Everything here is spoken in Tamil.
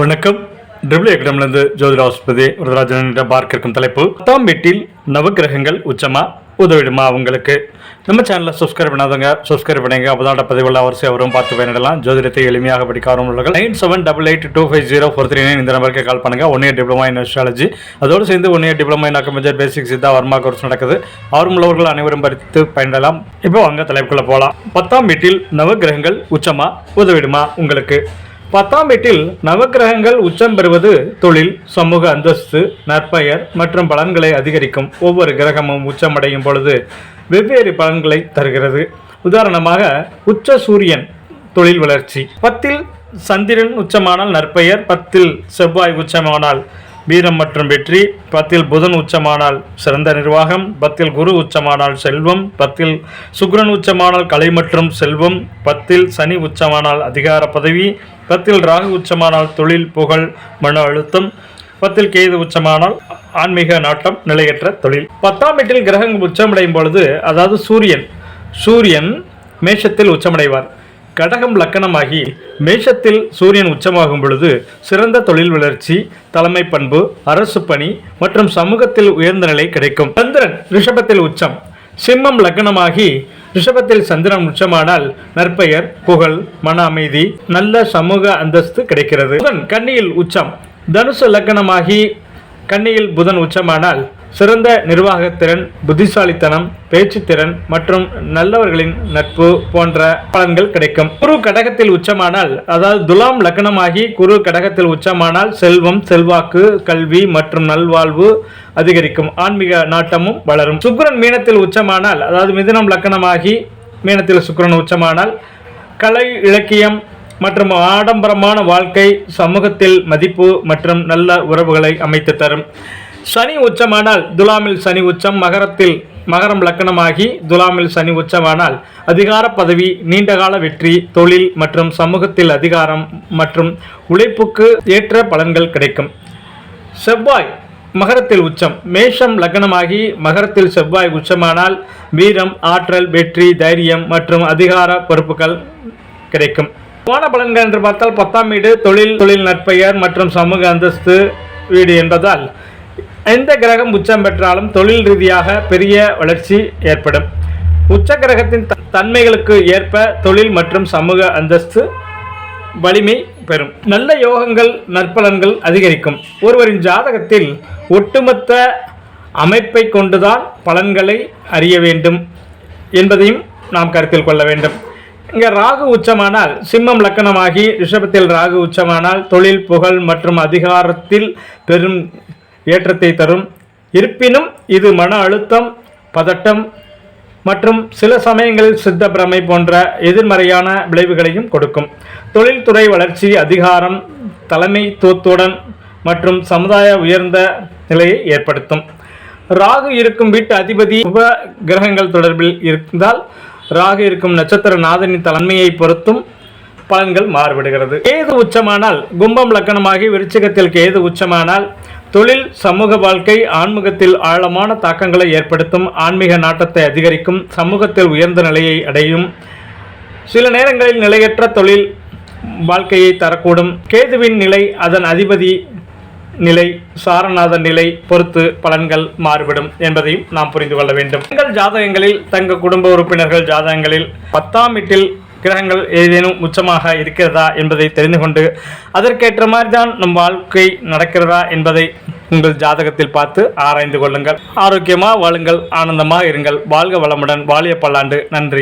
வணக்கம். டபிள்யூ எக்கடம்லேருந்து ஜோதிராஸ்பதி வரதராஜனிடம் பார்க்க இருக்கும் தலைப்பு பத்தாம் வீட்டில் நவக்கிரகங்கள் உச்சமா உதவிடுமா உங்களுக்கு நம்ம சேனலை சப்ஸ்கிரைப் பண்ணாதவங்க சப்ஸ்கிரைப் பண்ணுங்க. அப்போதான் பதிவுள்ள அவசியம் அவரும் பார்த்து பயனிடலாம். ஜோதிடத்தை எளிமையாக படிக்க ஆரம்பிஉள்ளவர்கள் nine seven double eight two five zero four three nine இந்த நம்பருக்கு கால் பண்ணுங்க. One year diploma in astrology அதோடு சேர்ந்து one year diploma in acupressure basic Siddha Varma course நடக்குது. ஆர்வமுள்ளவர்கள் அனைவரும் படித்து பயனிடலாம் இப்போ அங்கே தலைப்புக்குள்ளே போகலாம் பத்தாம் வீட்டில் நவக்கிரகங்கள் உச்சமா உதவிடுமா உங்களுக்கு? பத்தாம் வீட்டில் நவக்கிரகங்கள் உச்சம் பெறுவது தொழில் சமூக அந்தஸ்து நற்பெயர் மற்றும் பலன்களை அதிகரிக்கும் ஒவ்வொரு கிரகமும் உச்சமடையும் பொழுது வெவ்வேறு பலன்களை தருகிறது. உதாரணமாக உச்ச சூரியன் தொழில் வளர்ச்சி. பத்தில் சந்திரன் உச்சமானால் நற்பெயர் பத்தில் செவ்வாய் உச்சமானால் வீரம் மற்றும் வெற்றி பத்தில் புதன் உச்சமானால் சிறந்த நிர்வாகம் பத்தில் குரு உச்சமானால் செல்வம் பத்தில் சுக்ரன் உச்சமானால் கலை மற்றும் செல்வம் பத்தில் சனி உச்சமானால் அதிகார பதவி பத்தில் ராகு உச்சமானால் தொழில் புகழ் மன அழுத்தம் பத்தில் கேது உச்சமானால் ஆன்மீக நாட்டம் நிலையற்ற தொழில். பத்தாம் வீட்டில் கிரகங்கள் உச்சமடையும் பொழுது அதாவது சூரியன் சூரியன் மேஷத்தில் உச்சமடைவார். கடகம் லக்கணமாகி மேஷத்தில் சூரியன் உச்சமாகும் பொழுது சிறந்த தொழில் வளர்ச்சி தலைமை பண்பு அரசு பணி மற்றும் சமூகத்தில் உயர்ந்த நிலை கிடைக்கும். சந்திரன் ரிஷபத்தில் உச்சம். சிம்மம் லக்னமாகி ரிஷபத்தில் சந்திரன் உச்சமானால் நற்பெயர் புகழ் மன அமைதி நல்ல சமூக அந்தஸ்து கிடைக்கிறது. புதன் கன்னியில் உச்சம். தனுசு லக்னமாகி கன்னியில் புதன் உச்சமானால் சிறந்த நிர்வாகத்திறன் புத்திசாலித்தனம் பேச்சுத்திறன் மற்றும் நல்லவர்களின் நட்பு போன்ற பலன்கள் கிடைக்கும். குரு கடகத்தில் உச்சமானால் அதாவது துலாம் லக்னமாகி குரு கடகத்தில் உச்சமானால் செல்வம் செல்வாக்கு கல்வி மற்றும் நல்வாழ்வு அதிகரிக்கும். ஆன்மீக நாட்டமும் வளரும். சுக்ரன் மீனத்தில் உச்சமானால் அதாவது மிதுனம் லக்னமாகி மீனத்தில் சுக்ரன் உச்சமானால் கலை இலக்கியம் மற்றும் ஆடம்பரமான வாழ்க்கை சமூகத்தில் மதிப்பு மற்றும் நல்ல உறவுகளை அமைத்து தரும். சனி உச்சமானால் துலாமில் சனி உச்சம் மகரத்தில் மகரம் லக்கணமாகி துலாமில் சனி உச்சமானால் அதிகார பதவி நீண்டகால வெற்றி தொழில் மற்றும் சமூகத்தில் அதிகாரம் மற்றும் உழைப்புக்கு ஏற்ற பலன்கள் கிடைக்கும். செவ்வாய் மகரத்தில் உச்சம் மேஷம் லக்னமாகி மகரத்தில் செவ்வாய் உச்சமானால் வீரம் ஆற்றல் வெற்றி தைரியம் மற்றும் அதிகார பொறுப்புகள் கிடைக்கும். போன பலன்கள் என்று பார்த்தால் பத்தாம் வீடு தொழில் தொழில் நற்பெயர் மற்றும் சமூக அந்தஸ்து வீடு என்பதால் எந்த கிரகம் உச்சம் பெற்றாலும் தொழில் ரீதியாக பெரிய வளர்ச்சி ஏற்படும். உச்ச கிரகத்தின் தன்மைகளுக்கு ஏற்ப தொழில் மற்றும் சமூக அந்தஸ்து வலிமை பெறும். நல்ல யோகங்கள் நற்பலன்கள் அதிகரிக்கும். ஒருவரின் ஜாதகத்தில் ஒட்டுமொத்த அமைப்பை கொண்டுதான் பலன்களை அறிய வேண்டும் என்பதையும் நாம் கருத்தில் கொள்ள வேண்டும். இங்கே ராகு உச்சமானால் சிம்மம் லக்கணமாகி ரிஷபத்தில் ராகு உச்சமானால் தொழில் புகழ் மற்றும் அதிகாரத்தில் பெரும் ஏற்றத்தை தரும். இருப்பினும் இது மன அழுத்தம் பதட்டம் மற்றும் சில சமயங்களில் சித்த பிரமை போன்ற எதிர்மறையான விளைவுகளையும் கொடுக்கும். தொழில்துறை வளர்ச்சி அதிகாரம் தலைமைத்துவத்துடன் மற்றும் சமுதாய உயர்ந்த நிலையை ஏற்படுத்தும். ராகு இருக்கும் வீட்டு அதிபதி உப கிரகங்கள் தொடர்பில் இருந்தால் ராகு இருக்கும் நட்சத்திர நாதனின் தலைமையை பொறுத்தும் பலன்கள் மாறுபடுகிறது. கேது உச்சமானால் கும்பம் லக்கணமாகி விருச்சிகத்தில் கேது உச்சமானால் தொழில் சமூக வாழ்க்கை ஆன்மீகத்தில் ஆழமான தாக்கங்களை ஏற்படுத்தும் ஆன்மீக நாட்டத்தை அதிகரிக்கும் சமூகத்தில் உயர்ந்த நிலையை அடையும். சில நேரங்களில் நிலையற்ற தொழில் வாழ்க்கையை தரக்கூடும். கேதுவின் நிலை அதன் அதிபதி நிலை சாரநாதன் நிலை பொறுத்து பலன்கள் மாறுபடும் என்பதையும் நாம் புரிந்து கொள்ள வேண்டும். எங்கள் ஜாதகங்களில் தங்கள் குடும்ப உறுப்பினர்கள் ஜாதகங்களில் பத்தாம் வீட்டில் கிரகங்கள் ஏதேனும் உச்சமாக இருக்கிறதா என்பதை தெரிந்து கொண்டு அதற்கேற்ற மாதிரி தான் நம் வாழ்க்கை நடக்கிறதா என்பதை உங்கள் ஜாதகத்தில் பார்த்து ஆராய்ந்து கொள்ளுங்கள். ஆரோக்கியமாக வாழுங்கள் ஆனந்தமாக இருங்கள். வாழ்க வளமுடன் வாழிய பல்லாண்டு நன்றி.